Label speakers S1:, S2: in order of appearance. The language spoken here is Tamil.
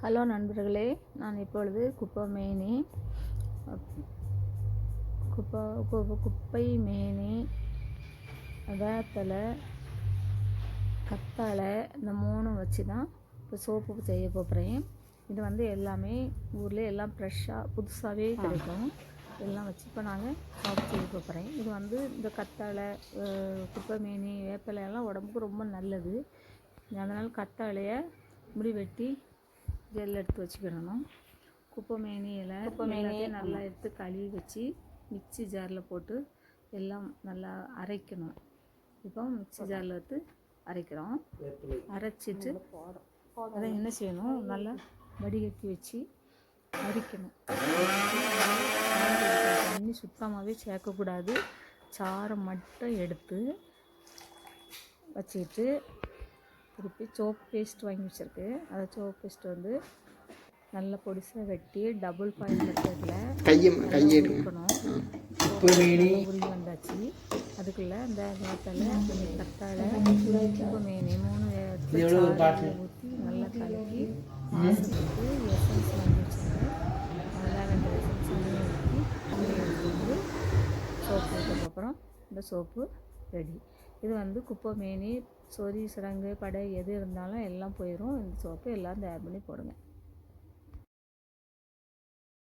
S1: ஹலோ நண்பர்களே நான் இப்பொழுது குப்பை கு- குப்பை மேனி வேப்பிலை கத்தாழை இந்த மூணும் வச்சு தான் இப்போ சோப்பு செய்ய போகிறேன் இது வந்து எல்லாமே ஊரில் எல்லாம் ஃப்ரெஷ்ஷாக புதுசாகவே கிடைக்கும். எல்லாம் வச்சு இப்போ நாங்கள் சோப்பு செய்ய போகிறேன் இது வந்து இந்த கத்தாழை குப்பை மேனி வேப்பிலை எல்லாம் உடம்புக்கு ரொம்ப நல்லது. அதனால் கத்தாழையை முடி வெட்டி ஜெல் எடுத்து வச்சுக்கிடணும். குப்பை மேனி இலை எல்லாத்தையும் நல்லா எடுத்து கழுவி வச்சு மிக்ஸி ஜாரில் போட்டு எல்லாம் நல்லா அரைக்கணும். இப்போ மிக்ஸி ஜாரில் எடுத்து அரைக்கிறோம். அரைச்சிட்டு அதை என்ன செய்யணும்? நல்லா வடிகட்டி வச்சு அரிக்கணும். தண்ணி சுத்தமாகவே சேர்க்கக்கூடாது. சாறை மட்டும் எடுத்து வச்சுக்கிட்டு திருப்பி சோப் பேஸ்ட் வாங்கி வச்சுருக்கு. அந்த சோப் பேஸ்ட் வந்து நல்ல பொடிசாக வெட்டி டபுள் பாயிண்ட் மெத்தடில்
S2: கையை கையை
S1: உருகி வந்தாச்சு. அதுக்குள்ளே இந்த வேத்தலை கொஞ்சம் கத்தாழை உப்பு மேனி மூணு ஊற்றி நல்லா கலக்கி வாசத்துக்கு எசன்ஸ் வாங்கி வச்சுருந்தேன் லாவெண்டர் எசன்ஸ் ஊற்றி வந்து சோப்பு போட்டதுக்கப்புறம் இந்த சோப்பு ரெடி. இது வந்து குப்பை மேனி சொறி சிரங்கு படை எது இருந்தாலும் எல்லாம் போயிடும் இந்த சோப்பு எல்லாம் தயார் பண்ணி போடுங்க.